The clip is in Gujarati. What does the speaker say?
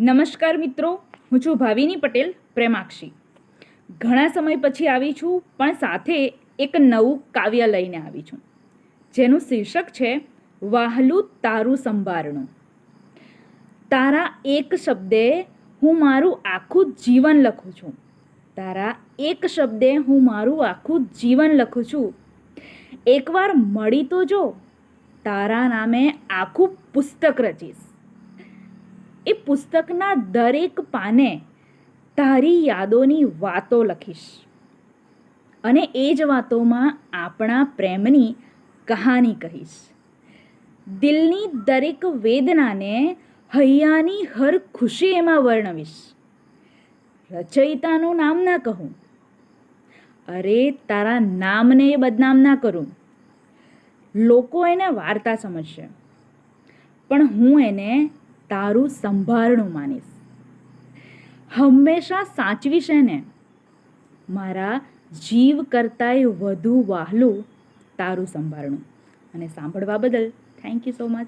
નમસ્કાર મિત્રો, હું છું ભાવિની પટેલ, પ્રેમાક્ષી. ઘણા સમય પછી આવી છું, પણ સાથે એક નવું કાવ્ય લઈને આવી છું. જેનું શીર્ષક છે, વાહલું તારું સંભારણું. તારા એક શબ્દે હું મારું આખું જીવન લખું છું. તારા એક શબ્દે હું મારું આખું જીવન લખું છું. એકવાર મળી તો જો, તારા નામે આખું પુસ્તક રચીશ. એ પુસ્તકના દરેક પાને તારી યાદોની વાતો લખીશ. અને એ જ વાતોમાં આપણા પ્રેમની કહાની કહીશ. દિલની દરેક વેદનાને હૈયાની હર ખુશી એમાં વર્ણવીશ. રચયિતાનું નામ ના કહું. અરે તારા નામને એ બદનામ ના કરું. લોકો એને વાર્તા સમજશે. પણ હું એને તારું સંભારણું માનીશ. હંમેશા સાચવીશ એને. મારા જીવ કરતાંય વધુ વહાલું તારું સંભારણું. અને સાંભળવા બદલ થેન્ક યુ સો મચ